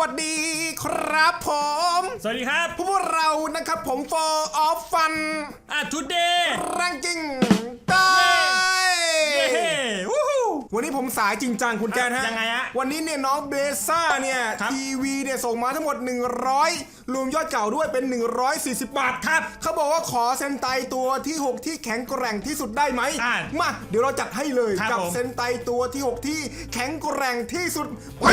วัสดีครับผม สวัสดีครับ พวกเรานะครับผม for of fun อะทุดเดย์ ranking ได้เฮ้วู้ฮู้ วันนี้ผมสายจริงจังคุณแจ๊ดฮะยังไงฮะวันนี้เนี่ยน้องเบซ่าเนี่ยครับทีวีเนี่ยส่งมาทั้งหมด 100 รวมยอดเก่าด้วยเป็น 140 บาทครับเขาบอกว่าขอเซนไตตัวที่ 6 ที่แข็งแกร่งที่สุดได้ไหมอ่ามาเดี๋ยวเราจัดให้เลยครับกัผมเซนไตตัวที่ 6 ที่แข็งแกร่งที่สุดไป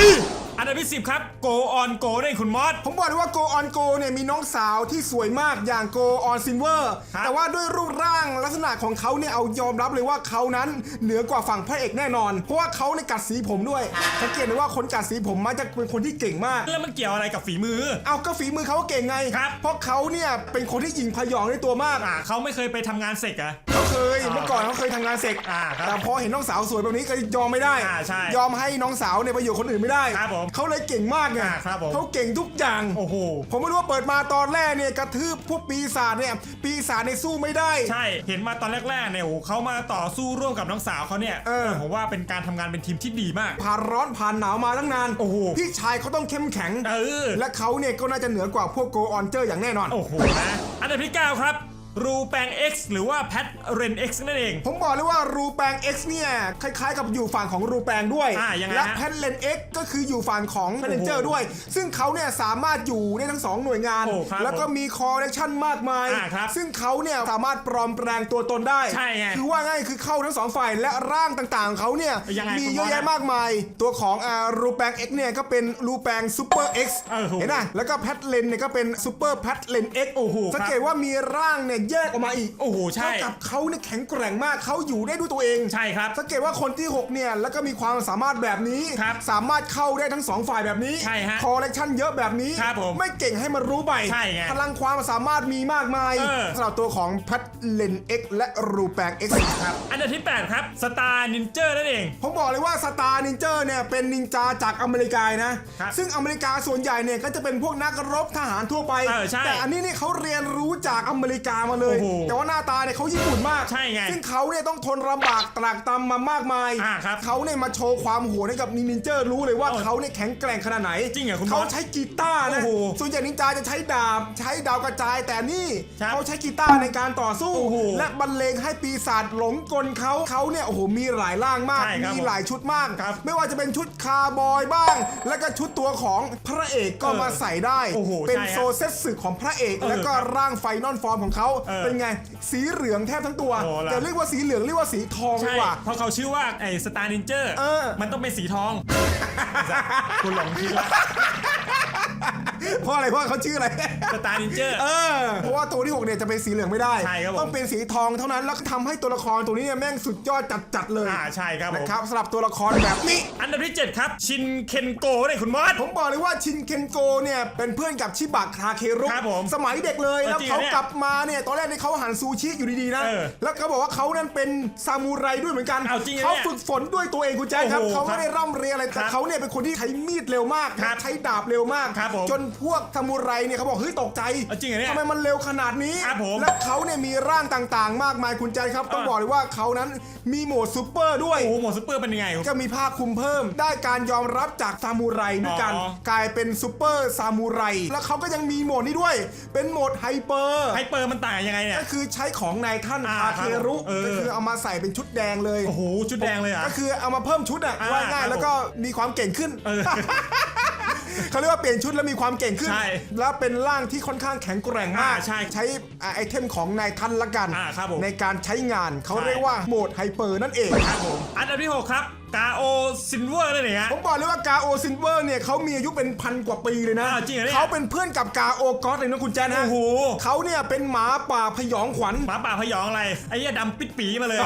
อันดับที่สิบครับ Go on Go นั่นคุณมอสผมบอกเลยว่า Go on Go เนี่ยมีน้องสาวที่สวยมากอย่าง Go on Silver ครับแต่ว่าด้วยรูปร่างลักษณะของเขาเนี่ยเอายอมรับเลยว่าเขานั้นเหนือกว่าฝั่งพระเอกแน่นอนเพราะว่าเขาในยกัดสีผมด้วยสังเกตได้ว่าคนกัดสีผมมักจะเป็นคนที่เก่งมาก แล้วมันเกี่ยวอะไรกับฝีมือ เอาก็ฝีมือเขาก็เก่งไง ครับ เพราะเขาเนี่ยเป็นคนที่ยิงพยองในตัวมากอ่าเขาไม่เคยไปทำงานเสกอะ เขาเคย เมื่อก่อนเขาเคยทำงานเสกอ่าครับแต่พอเห็นน้องสาวสวยแบบนี้ก็ยอมไม่ได้ อ่าใช่ยอมให้น้องสาวเนี่ยไปอยู่กับคนอื่นไม่ได้ ครับผมเขาเลยเก่งมากไงอ่าครับผม เขาเก่งทุกอย่าง โอ้โห ผมไม่รู้ว่าเปิดมาตอนแรกเนี่ยกระทืบพวกปีศาจเนี่ยปีศาจในยสู้ไม่ได้ ใช่ เห็นมาตอนแรกๆเนี่ยโอ้โหเขามาต่อสู้ร่วมกับน้องสาวเขาเนี่ยเออ ผมว่าเป็นการทำงานเป็นทีมที่ดีมากผ่านร้อนผ่านหนาวมาตั้งนานโอ้โหพี่ชายเขาต้องเข้มแข็งเออและเขาเนี่ยก็น่าจะเหนือกว่าพวกโกออนเจอร์อย่างแน่นอนโอ้โหนะอันดับที่9ครับ รูแปง X หรือว่าแพทเรน X นั่นเอง ผมบอกเลยว่ารูแปง X เนี่ยคล้ายๆ กับอยู่ฝั่งของรูแปงด้วย อ่ายังไงฮะและแพทเลน X ก็คืออยู่ฝั่งของแพทเลนเจอร์ด้วย ซึ่งเขาเนี่ยสามารถอยู่ได้ทั้งสองหน่วยงาน โอ้ครับแล้วก็มีคอร์เนคชั่นมากมาย อ่าครับซึ่งเขาเนี่ยสามารถปลอมแปลงตัวตนได้ใช่ไงคือว่าง่ายคือเข้าทั้งสองฝ่ายและร่างต่างๆของเขาเนี่ยยังไงมีคุณเยอะบอสแยะมากมาย ตัวของอ่ารูแปง X เนี่ยก็เป็นรูแปงซูเปอร์ X เออโหเห็นไหมแล้วก็แพทเลนเนี่ยก็เป็นซูเปอร์แพทเลน X โอ้โหครับ สังเกตว่ามีร่างเนี่ยแยกออกมาอีกโอ้โหใช่ เท่ากับเขาเนี่ยแข็งแกร่งมากเขาอยู่ได้ด้วยตัวเองใช่ครับ สังเกตว่าคนที่6เนี่ยแล้วก็มีความสามารถแบบนี้ ครับสามารถเข้าได้ทั้ง2ฝ่ายแบบนี้ใช่ฮะคอลเลกชันเยอะแบบนี้ ครับผมไม่เก่งให้มันรู้ไปใช่ไงพลังความสามารถมีมากมายเออ สำหรับตัวของแพทเลน X และรูแปง X ครับ อันดับที่ 8 ครับสตาร์นินเจอร์นั่นเอง ผมบอกเลยว่าสตาร์นินเจอร์เนี่ยเป็นนินจาจากอเมริกานะ ครับซึ่งอเมริกาส่วนใหญ่เนี่ยก็จะเป็นพวกนักรบทหารทั่วไป เออใช่แต่อันนี้เนี่ยเขาเรียนรู้จากอเมริกามาเลย โอ้โหแต่ว่าหน้าตาเนี่ยเขาญี่ปุ่นมากใช่ไงซึ่งเขาเนี่ยต้องทนลำบากตรากตำมามากมายอ่าครับเขาเนี่ยมาโชว์ความโหดให้กับนินเจอร์รู้เลยว่าเออเขาเนี่ยแข็งแกร่งขนาดไหนจริงเหรอคุณเขาบอสใช้กีตาร์นะโอ้โหส่วนใหญ่นินจาจะใช้ดาบ ใช้ดาวกระจายแต่นี่ครับเขาใช้กีตาร์ในการต่อสู้ โอ้โหและบรรเลงให้ปีศาจหลงกลเขาเขาเนี่ยโอ้โหมีหลายร่างมากใช่ครับมีหลายชุดมาก ครับไม่ว่าจะเป็นชุดคาร์บอยบ้าง แล้วก็ชุดตัวของพระเอกก็เออมาใส่ได้ โอ้โหเป็นใช่ฮะโซเซตสึกของพระเอก เออ แล้วก็ร่างไฟนอลฟอร์มของเขาเออเป็นไงสีเหลืองแทบทั้งตัวโอ้ล่ะแต่เรียกว่าสีเหลืองเรียกว่าสีทองดีใช่กว่าเพราะเขาชื่อว่าไอ้สตาร์นินเจอร์เออมันต้องเป็นสีทองคุณหลงคิดละเพราะอะไรเพราะเขาชื่ออะไรสตาร์นินเจอร์เออเพราะว่า ตัวที่6เนี่ยจะเป็นสีเหลืองไม่ได้ใช่ครับผม ต้องเป็นสีทองเท่านั้นแล้วก็ทำให้ตัวละครตัวนี้เนี่ยแม่งสุดยอดจัดๆเลยอ่าใช่ครับผมนะครับสำหรับตัวละครแบบนี้ อันดับที่7ครับชินเคนโกเนี่ยคุณมอส ผมบอกเลยว่าชินเคนโกเนี่ยเป็นเพื่อนกับชิบะคาเครุครับผมสมัยเด็กเลยเออแล้วจริงเขาเหรอเนี่ยกลับมาเนี่ยตอนแรกเนี่ยเขาหันซูชิอยู่ดีๆนะเออแล้วเขาบอกว่าเขานั้นเป็นซามูไรด้วยเหมือนกันเอาจริงเหรอเขาเนี่ยฝึกฝนด้วยตัวเองคุณแจ๊คครับโอ้โหเขาไม่ได้ร่ำเรียนอะไรแต่ครับเขาเนี่ยเป็นคนที่ใช้มีดเร็วมากครับใช้ดาบเร็วมาก ครับผมจนพวกซามูไรเนี่ยเขาบอกเฮ้ยตกใจเอาจริงเหรอเนี่ยทำไมมันเร็วขนาดนี้ ครับผมและเขาเนี่ยมีร่างต่างๆ มากมายคุณแจ๊คครับ ต้องเออบอกเลยว่าเขานั้นมีโหมดซูเปอร์ด้วย โอ้โหหมดซุปเปอร์เป็นยังไง ก็มีผ้าคลุมเพิ่ม ได้การยอมรับจากซามูไรด้วยกัน อ๋อ กลายเป็นซูเปอร์ซามูไรแล้วเขาก็ยังมีโหมดนี้ด้วย เป็นโหมดไฮเปอร์ ไฮเปอร์มันต่างยังไงเนี่ย ก็คือใช้ของนายท่านอ่าคาเครุครับผมเออ ก็คือเอามาใส่เป็นชุดแดงเลย โอ้โหชุดแดงเลยเหรอะ ก็คือเอามาเพิ่มชุดอะอ่าว่าง่ายครับ แล้วก็มีความเก่งขึ้น เออ เขาเรียกว่าเปลี่ยนชุดแล้วมีความเก่งขึ้น ใช่แล้วเป็นร่างที่ค่อนข้างแข็งแกร่งมาก อ่าใช่ใช้ไอเทมของนายท่านละกัน อ่าครับผมในการใช้งานเขาใช่ เรียกว่าโหมดไฮเปอร์นั่นเอง ครับผมอันดับที่ 6 ครับ กาโอซินเวอร์นั่นเองฮะ ผมบอกเลยว่ากาโอซินเวอร์เนี่ยเขามีอายุเป็นพันกว่าปีเลยนะอ้าวจริงเหรอเนี่ย เขาเป็นเพื่อนกับกาโอก๊อตเลยนะคุณแจ๊นะโอ้โหเขาเนี่ยเป็นหมาป่าพยองขวัญ หมาป่าพยองอะไรไอ้เหี้ยดำปิดปีมาเลย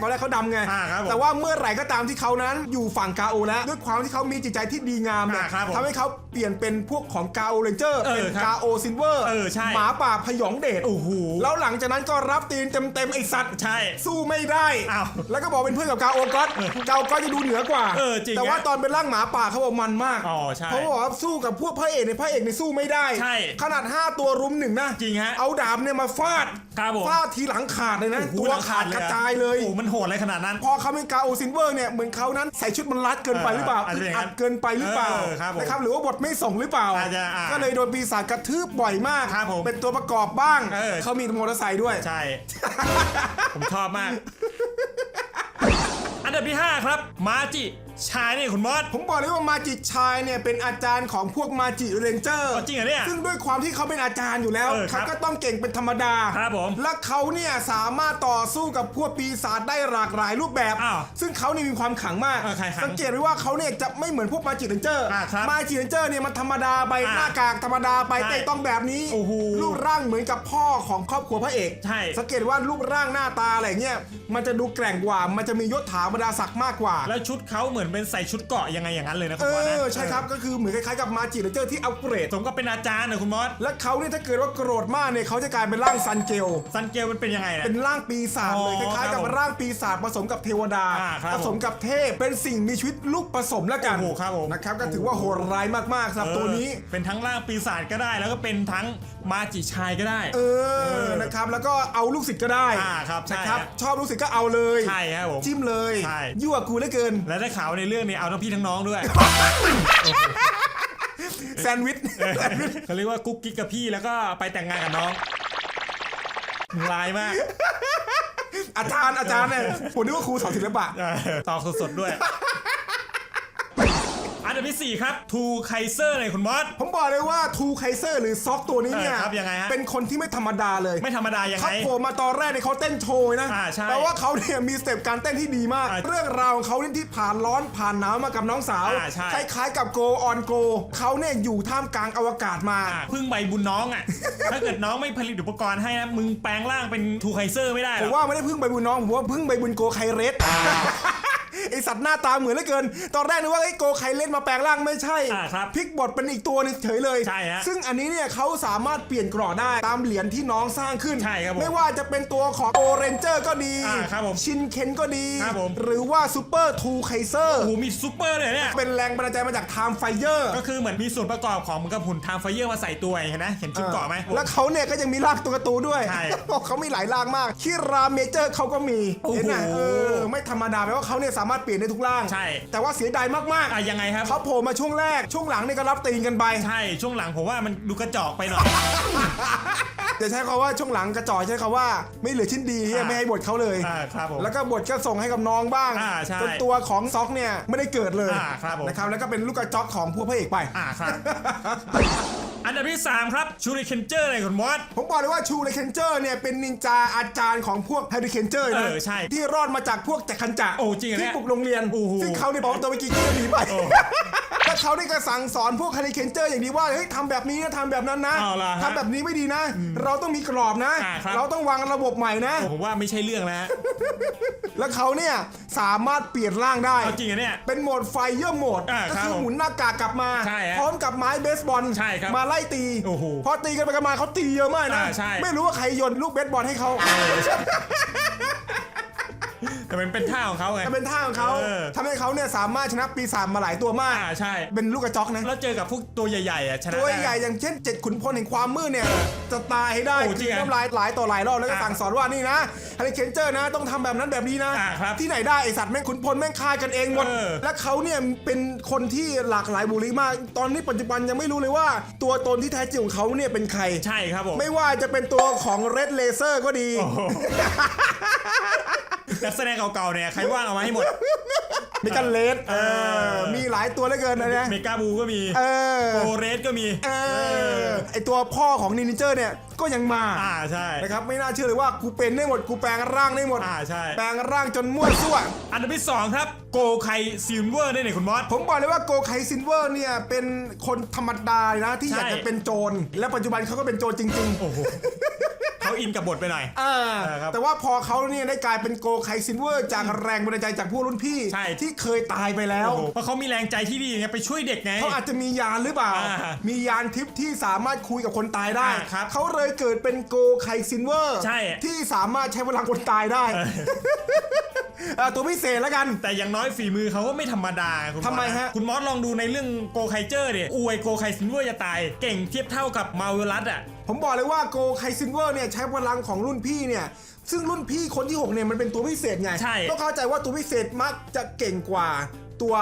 ตอนแรกเขาดำไง อ่าครับผมแต่ว่าเมื่อไหร่ก็ตามที่เขานั้นอยู่ฝั่งกาโอแล้ว ด้วยความที่เขามีจิตใจที่ดีงามเนี่ยอ่าครับผมทำให้เขาเปลี่ยนเป็นพวกของกาโอเรนเจอร์ เออเป็นครับกาโอซินเวอร์ เออใช่ หมาป่าพยองเดชโอ้โห แล้วหลังจากนั้นก็รับตีนเต็มๆไอสัตว์ ใช่ สู้ไม่ได้ อ้าวแล้วก็บอกเป็นเพื่อนกับกาโอก๊อตกาโอก๊อตจะดูเหนือกว่า เออจริงแต่ว่าฮะตอนเป็นร่างหมาป่าเขาบอกมันมาก อ๋อใช่เขาบอกว่าสู้กับพวกพระเอกในยพระเอกในยสู้ไม่ได้ ใช่ ขนาด 5 ตัวรุมหนึ่งนะ จริงฮะ เอาดาบเนี่ยมาฟาดครับผมฟาดทีหลังขาดเลยนะโอ้โหตัวขาดกระจายเลย โอ้โหมันโหดอะไรขนาดนั้น พอเขาเป็นกาโอซินเวอร์เนี่ยเหมือนเขานั้นใส่ชุดมันรัดเกินไปหรือเปล่าเอออาจจะอย่างนั้นอัดเกินไปหรือเปล่าเออครับผมนะครับหรือว่าบทไม่ส่งหรือเปล่าอาจจะอ่าก็เลยโดนปีศาจกระทืบบ่อยมากครับผมเป็นตัวประกอบบ้างเออเขามีมอเตอร์ไซค์ด้วย ใช่ ผมชอบมากอัน ดับที่ 5 ครับ มาจิ ชายนี่คุณมอส ผมบอกเลยว่ามาจิชายเนี่ยเป็นอาจารย์ของพวกมาจิเรนเจอร์อ๋อจริงเหรอเนี่ยซึ่งด้วยความที่เขาเป็นอาจารย์อยู่แล้ว เออครับเขาก็ต้องเก่งเป็นธรรมดา ครับผมและเขาเนี่ยสามารถต่อสู้กับพวกปีศาจได้หลากหลายรูปแบบ อ้าวซึ่งเขาเนี่ยมีความขลังมาก เออใครขลังสังเกตไว้ว่าเขาเนี่ยจะไม่เหมือนพวกมาจิเรนเจอร์ อ่าครับมาจิเรนเจอร์เนี่ยมันธรรมดาไปอ่าหน้ากากธรรมดาไปใช่แต่ต้องแบบนี้โอ้โหรูปร่างเหมือนกับพ่อของครอบครัวพระเอกใช่ สังเกตว่ารูปร่างหน้าตาอะไรเงี้ยมันจะดูแกร่งกว่า มันจะมียศถาบรรดาศักดิ์มากกว่า แล้วชุดเขาเหมือนเป็นใส่ชุดเกราะยังไงอย่างนั้นเลยนะคุเอณมอสนะอใช่ครับก็คือเหมือนคล้ายๆกับมาจิเรนเจอร์ที่อัปเกรด สมกับเป็นอาจารย์นะคุณมอสและเขาเนี่ยถ้าเกิดว่าโกรธมากเนี่ยเขาจะกลายเป็นร่างซันเกล ซันเกลมันเป็นยังไงนะ เป็นร่างปีศาจเลยอ๋คอล้ายๆครักับบผมร่างปีศาจผสมกับเทวดา อ่าครับผสมกับเทพเป็นสิ่งมีชีวิตลูกผสมแล้วกันโอ้โหครับผม นะครับก็ถือว่าโหดร้ายมากๆสำหรับตัวนี้ เออเป็นทั้งร่างปีศาจก็ได้ แล้วก็เป็นทั้งมาจิชายก็ได้ เออนะครับแล้วก็เอาลูกศิษย์ก็ได้อ่าครับใช่นะครับฮะ ชอบลูกศิษย์ก็เอาเลย ใช่ครับผม จิ้มเลยใช่ ยั่วกูเหลือเกิน และได้ข่าวในเรื่องนี้เอาทั้งพี่ทั้งน้องด้วยแซนด์วิชแซนด์วิชเขาเรียกว่ากุ๊กกิ๊กกับพี่แล้วก็ไปแต่งงานกับน้องลายมาก อาจารย์อาจารย์เนี่ยผมนึกว่าครูสอนศิลปะเออตอบสดๆด้วย อันดับที่4ครับทูไคเซอร์เลยคุณมอส ผมบอกเลยว่าทูไคเซอร์หรือซอกตัวนี้เนี่ยเออครับยังไงฮะ เป็นคนที่ไม่ธรรมดาเลยไม่ธรรมดายังเขาไง โผล่มาตอนแรกเนี่ยเขาเต้นโชว์นะอ่าใช่แปลว่าเขาเนี่ยมีสเต็ปการเต้นที่ดีมาก อ่าเรื่องราวของเขาเนี่ยที่ผ่านร้อนผ่านหนาวมากับน้องสาว อ่าใช่ คล้ายๆกับ Go on Go เขาเนี่ยอยู่ท่ามกลางอวกาศมา อะพึ่งใบบุญน้องอะ ถ้าเกิดน้องไม่ผลิตอุปกรณ์ให้นะมึงแปลงร่างเป็นทูไคเซอร์ไม่ได้หผรอมกว่าไม่ได้พึ่งใบบุญน้อง ผมว่าพึ่งใบบุญโกไคเรส ไอสัตว์หน้าตาเหมือนเหลือเกิน ตอนแรกนึกว่าไอ้โกไคเรสมาแปลงร่างไม่ใช่อ่าครับพลิกบทเป็นอีกตัวหนึงเฉยเลย ใช่ฮะซึ่งอันนี้เนี่ยเขาสามารถเปลี่ยนกรอบได้ตามเหรียญที่น้องสร้างขึ้น ใช่ครับผมไม่ว่าจะเป็นตัวของโอเรนเจอร์ก็ดีอ่าครับผมชินเคนก็ดี ครับผม หรือว่าซูเปอร์ทูไคเซอร์โอ้โหมีซูเปอร์เลยเนี่ย เป็นแรงบันดาลใจมาจากไทม์ไฟเยอร์ ก็คือเหมือนมีส่วนประกอบของเหมือนกับหุ่นไทม์ไฟเยอร์มาใส่ตัวเห็นไหมเห็นชุดเกราะไหม แล้วเขาเนี่ยก็ยังมีร่างตัวการ์ตูนด้วย ใช่ เขามีหลายร่างมาก คิราเมเจอร์เขาก็มี โอ้โห เห็นไหมเออ ไม่ธรรมดาแปลว่าเขาเนี่ยสามารถเปลี่ยนได้ทุกร่าง ใช่ แต่ว่าเสียดายมากอะยังไงครับๆเขาโผล่มาช่วงแรกช่วงหลังเนี่ยก็รับตีนกันไป ใช่ช่วงหลังผมว่ามันดูกระจอกไปหน่อย จะใช้คำว่าช่วงหลังกระจอยใช้คำว่าไม่เหลือชิ้นดีที่อ่าไม่ให้บทเขาเลย อ่าครับผมแล้วก็บทก็ส่งให้กับน้องบ้างอ่าใช่จนตัวของซ็อกเนี่ยไม่ได้เกิดเลยอ่าครับผม นะครับแล้วก็เป็นลูกกระจอกของพวกพระเอกไป อ่าครับ อันดับที่ 3 ครับชูริเคนเจอร์เลยคุณมอส ผมบอกเลยว่าชูเลเคนเจอร์เนี่ยเป็นนินจาอาจารย์ของพวกไฮริเคนเจอร์เอนะอใช่ที่รอดมาจากพวกจักรคันจะโอ้จริงเหรอเนี่ที่ยบุกโรงเรียน โอ้โหซึ่งเขาเนี่ยบอกตัวไปกี่กิโลหนีไปแล้วเขาได้ก็สั่งสอนพวกไฮริเคนเจอร์อย่างนี้ว่าเฮ้ยทำแบบนี้นะทำแบบนั้นนะเอาล่ะฮะทำแบบนี้ไม่ดีนะ เราต้องมีกรอบนะ อ่าครับ เราต้องวางระบบใหม่นะ โอ้ผมว่าไม่ใช่เรื่องแล้วแล้วเขาเนี่ยสามารถเปลี่ยนร่างได้ เอาจริงเหรอเนี่ย เป็นโหมดไฟเยอร์โหมดอ่าก็ครับคือผมหมุนหน้ากากกลับมา ใช่ฮะพร้อมกับไม้เบสบอลใช่ครับ มาไล่ตีโอ้โหพอตีกันไปกันมาเขาตีเยอะมากนะอ่าใช่ ไม่รู้ว่าใครโยนลูกเบสบอลให้เขา แต่มันเป็นท่าของเขาไง แต่เป็นท่าของเขาเออ ทำให้เขาเนี่ยสามารถชนะปีศาจมาหลายตัวมาก อ่าใช่ เป็นลูกกระจอกนะ แล้วเจอกับพวกตัวใหญ่ๆอะชนะตัวได้ใหญ่อย่างเช่นเจ็ดขุนพลแห่งความมืดเนี่ย จะตายให้ได้โอ้จริงเหรอน้ำลายหลายต่อหลายรอบแล้วก็อ่าสั่งสอนว่านี่นะฮาริเคนเจอร์นะต้องทำแบบนั้นแบบนี้นะ อ่าครับที่ไหนได้ไอสัตว์แม่งขุนพลแม่งฆ่ากันเองหมด เออ และเขาเนี่ยเป็นคนที่หลากหลายบุคลิกมาก ตอนนี้ปัจจุบันยังไม่รู้เลยว่า ตัวตนที่แท้จริงของเขาเนี่ยเป็นใคร ใช่ครับผม ไม่ว่าจะเป็นตัวของเรดเลเซอร์ก็ดี โอ้โห นักแสดงเก่าๆเนี่ยใครว่างเอามาให้หมด มีกันเลสเออ มีหลายตัวเหลือเกินนะเนี่ยเมกาบูก็มีเออโอเรสก็มีเออไอตัวพ่อของนินเจอร์เนี่ยก็ยังมา อ่าใช่นะครับไม่น่าเชื่อเลยว่ากูเป็นได้หมดกูแปลงร่างได้หมด อ่าใช่ แปลงร่างจนมั่วซั่ว อันดับที่สองครับโกไคซิลเวอร์ได้เนี่ยคุณมอส ผมบอกเลยว่าโกไคซินเวอร์เนี่ยเป็นคนธรรมดานะที่ใช่อยากจะเป็นโจรและปัจจุบันเขาก็เป็นโจรจริงๆโอ้โห เขาอินกับบทไปหน่อย อ่าเออครับแต่ว่าพอเขาเนี่ยได้กลายเป็นโกไคซินเวอร์ จากแรงบันดาลใจจากผู้รุ่นพี่ ใช่ ที่เคยตายไปแล้ว โอ้โหเพราะเขามีแรงใจที่ดีไงไปช่วยเด็กไง เขาอาจจะมียานหรือเปล่า อ่ามียานทิพย์ที่สามารถคุยกับคนตายได้ อ่าครับเขาเลยเกิดเป็นโกไคซินเวอร์ ใช่ที่สามารถใช้พลังคนตายได้ เอ่อ ตัวพิเศษแล้วกัน แต่อย่างน้อยฝีมือเขาก็ไม่ธรรมดาคุณทำไมอสนฮะ คุณมอสลองดูในเรื่องโกไคเจอร์เนี่ยอวยโกไคซินเวอร์จะตาย เก่งเทียบเท่ากับมาวิลัสอะ ผมบอกเลยว่าโกไคซินเวอร์เนี่ยใช้พลังของรุ่นพี่เนี่ย ซึ่งรุ่นพี่คนที่ 6 เนี่ยมันเป็นตัวพิเศษไงใช่ ต้องเข้าใจว่าตัวพิเศษมักจะเก่งกว่า ตัว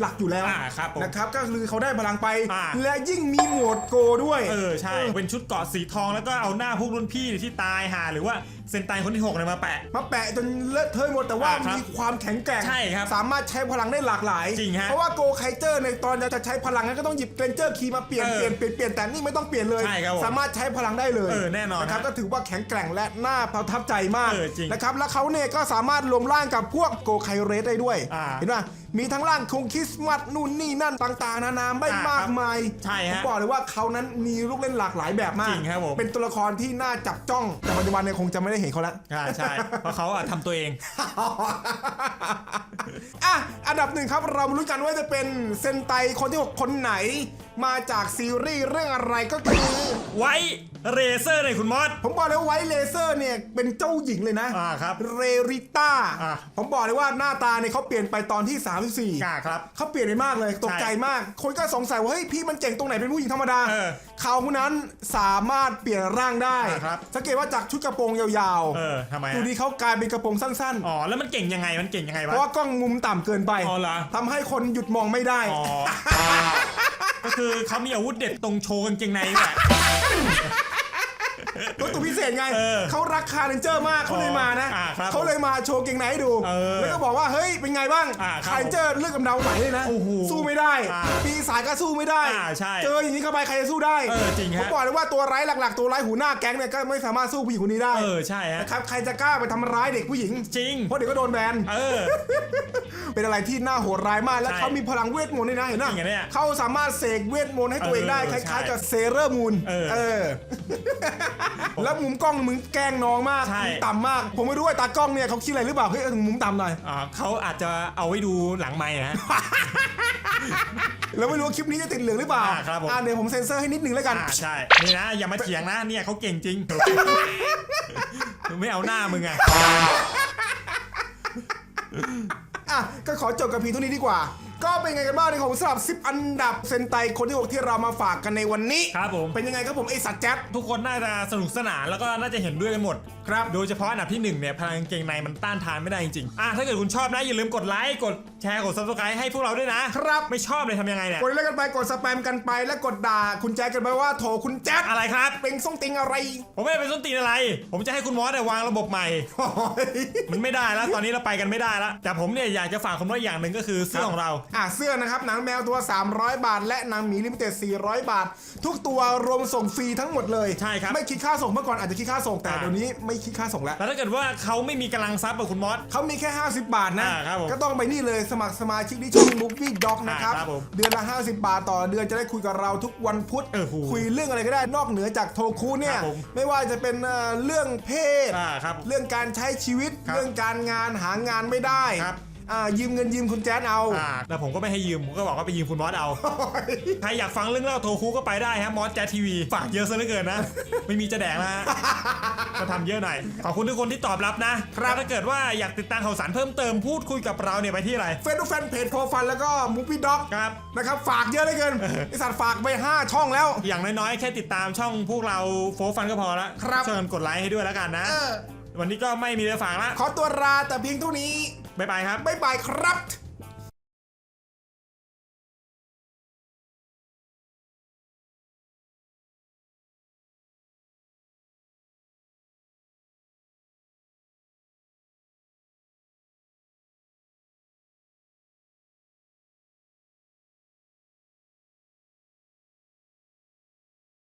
หลักอยู่แล้วอ่าครับผมนะครับก็คือเขาได้พลังไป อ่า และยิ่งมีโหมดโกด้วย เออใช่ เป็นชุดเกราะสีทองแล้วก็เอาหน้าพวกรุ่นพี่ที่ตายหาหรือว่าเซนไตคนที่6เนี่ยมาแปะ มาแปะจนเลอะเทอะหมดแต่ว่าอ่าครับมีความแข็งแกร่งใช่ครับสามารถใช้พลังได้หลากหลาย จริงฮะเพราะว่าโกไคเจอร์ในตอนจะใช้พลังนั้นก็ต้องหยิบเกรนเจอร์คีย์มาเปลี่ยนเออเปลี่ยนเปลี่ยนเปลี่ยนแต่นี่ไม่ต้องเปลี่ยนเลย ใช่ครับผมสามารถใช้พลังได้เลยเออแน่นอนนะครับฮะก็ถือว่าแข็งแกร่งและน่าประทับใจมากเออจริงนะครับแล้วเขาเนี่ยก็สามารถรวมร่างกับพวกโกไคเรสได้ด้วย อ่า เห็นป่ะ มีทั้งร่างคงคริสต์มาสนู่นนี่นั่นต่างๆ นานาไม่อ่ามากมายใช่ฮะผมบอกเลยว่าเขานั้นมีลูกเล่นหลากหลายแบบมากจริงครับผมเป็นตัวละครที่น่าจับจ้อง แต่ปัจจุบันเนี่ยคงจะไม่ได้เห็นเขาแล้วใช่ใช่เพราะเขาอะทำตัวเองอะอันดับหนึ่งครับเรามาลุ้นกันว่าจะเป็นเซนไตคนที่ 6 คนไหน มาจากซีรีส์เรื่องอะไรก็คือไว้เรเซอร์เลยคุณมอส ผมบอกเลยว่าไวท์เลเซอร์เนี่ยเป็นเจ้าหญิงเลยนะอ่าครับเรริต้าอะผมบอกเลยว่าหน้าตาเนี่ยเขาเปลี่ยนไปตอนที่ 34กล้าครับเขาเปลี่ยนไปมากเลยตกใจมาก คนก็สงสัยว่าเฮ้ยพี่มันเจ๋งตรงไหนเป็นผู้หญิงธรรมดา เออเขาคนนั้นสามารถเปลี่ยนร่างได้อ่าครับ สังเกตว่าจากชุดกระโปรงยาวเออทำไมๆอะดูดีเขากลายเป็นกระโปรงสั้นอ๋อแล้วมันเก่งยังไงมันเก่งยังไงๆวะเพราะว่ากล้องมุมต่ำเกินไปอ๋อเหรอ ทำให้คนหยุดมองไม่ได้ อ๋อ ก็คือเขามีอาวุธเด็ดตรงโชว์กางเกงในแหละ รถตัวพิเศษไงเออเขารักคาร์เรนเจอร์มากเขาเลยมานะอ่าครับเขาเลยมาโชว์เก่งไหนให้ดู เออแล้วก็บอกว่าเฮ้ยเป็นไงบ้างอ่าครับคาร์เรนเจอร์เลือกกำเดาไหวเลยนะโอ้โหสู้ไม่ได้อ่าปีศาจก็สู้ไม่ได้ อ่าใช่เจออย่างนี้เข้าไปใครจะสู้ได้เออจริงฮะ ผมบอกเลยว่าตัวร้ายหลัก ๆ ตัวร้ายหูหน้าแก๊งเนี่ยก็ไม่สามารถสู้ผู้หญิงคนนี้ได้เออใช่ฮะนะครับใครจะกล้าไปทำร้ายเด็กผู้หญิง จริง เพราะเด็กก็โดนแบน เออ เป็นอะไรที่น่าโหดร้ายมาก และใช่เขามีพลังเวทมนต์ด้วยนะเห็นไหมจริงเหรอเนี่ยเขาสามารถเสกเวทมนต์ให้ตัวเองได้ เอคอใช่ล้ายๆกับเซเลอร์มูนเออเออแล้วมุมกล้องมึงแกล้งน้องมากใช่มุมต่ำมาก ผมไม่รู้ว่าตากล้องเนี่ยเขาคิดอะไรหรือเปล่าเฮ้ยเอาถึงมุมต่ำหน่อย อ่าเขาอาจจะเอาไว้ดูหลังไม้นะฮะ แล้วไม่รู้ว่าคลิปนี้จะติดเหลืองหรือเปล่าอ่าครับผม อ่าเดี๋ยวผมเซ็นเซอร์ให้นิดนึงแล้วกัน อ่าใช่นี่นะอย่ามาเถียงนะเนี่ยเขาเก่งจริงมึงไม่เอาหน้ามึงอะอะก็ขอจบกับเพียงเท่านี้ดีกว่า ก็เป็นไงกันบ้างในของสำหรับ 10 อันดับเซนไตคนที่6ที่เรามาฝากกันในวันนี้ ครับผม เป็นยังไงครับผมไอสัตว์แจ๊ดทุกคนน่าจะสนุกสนานแล้วก็น่าจะเห็นด้วยกันหมด ครับ โดยเฉพาะอันดับที่หนึ่งเนี่ยพลังกางเกงในมันต้านทานไม่ได้จริงๆอะถ้าเกิดคุณชอบนะอย่าลืมกดไลค์กดแชร์กด subscribe ให้พวกเราด้วยนะ ครับ ไม่ชอบเลยทำยังไงเนี่ย กดเล่นกันไปกดสแปมกันไป และกดด่าคุณแจ๊ดกันไปว่าโถคุณแจ๊ดอะไรครับ เป็นส่งติงอะไร ผมไม่ได้เป็นส้นตีนอะไร ผมจะให้คุณมอสเนี่ยวางระบบใหม่โอ้ยมันไม่ได้แล้ว ตอนนี้เราไปกันไม่ได้แล้ว แต่ผมเนี่ยอยากจะฝากคุณมอสอย่างหนึ่งก็คือเสื้อของเรา อะเสื้อนะครับหนังแมวตัว 300 บาท และหนังหมีลิมิเต็ด400 บาท ทุกตัวรวมส่งฟรีทั้งหมดเลยใช่ครับไม่คิดค่าส่งเมื่อก่อนอาจจะคิดค่าส่งแต่อ่า เดี๋ยวนี้ไม่คิดค่าส่งแล้วแล้วถ้าเกิดว่าเขาไม่มีกำลังทรัพย์กับคุณมอส เขามีแค่ 50 บาทนะ อ่าครับผม ก็ต้องไปนี่เลยสมัครสมาชิกที่ช่อง Movie Dog นะครับอ่าครับผมเดือนละ 50 บาทต่อเดือนจะได้คุยกับเราทุกวันพุธเออโหคุยเรื่องอะไรก็ได้นอกเหนือจากโทคูเนี่ย ครับผมไม่ว่าจะเป็นเอ่อเรื่องเพศ อ่าครับเรื่องการใช้ชีวิต ครับเรื่องการงานหางานไม่ได้ ครับ อ่ายืมเงินยืมคุณแจ๊ดเอา อ่าแต่ผมก็ไม่ให้ยืม ผมก็บอกว่าไปยืมคุณมอสเอา ใครอยากฟังเรื่องเล่าโทคูก็ไปได้ฮะมอสแจ๊ทีวีฝากเยอะซะเหลือเกินนะ ไม่มีจะแดกนะฮะ ก็ทำเยอะหน่อย ขอบคุณทุกคนที่ตอบรับนะครับ ถ้าเกิดว่าอยากติดตามข่าวสารเพิ่มเติมพูดคุยกับเราเนี่ยไปที่อะไร เฟซบุ๊กแฟนเพจโฟฟันแล้วก็มูฟี่ด็อกครับ นะครับฝากเยอะเหลยเกินไอสัตว์ฝากไป 5 ช่องแล้ว อย่างน้อยๆ แค่ติดตามช่องพวกเราโฟฟันก็พอละครับช่วยกันกดไลค์ให้ด้วยแล้วกันนะ เออวันนี้ก็ไม่มีอะไรฝากละ ขอตัวลาแต่เพียงเท่านี้ บ๊ายบายครับ บ๊ายบายครับ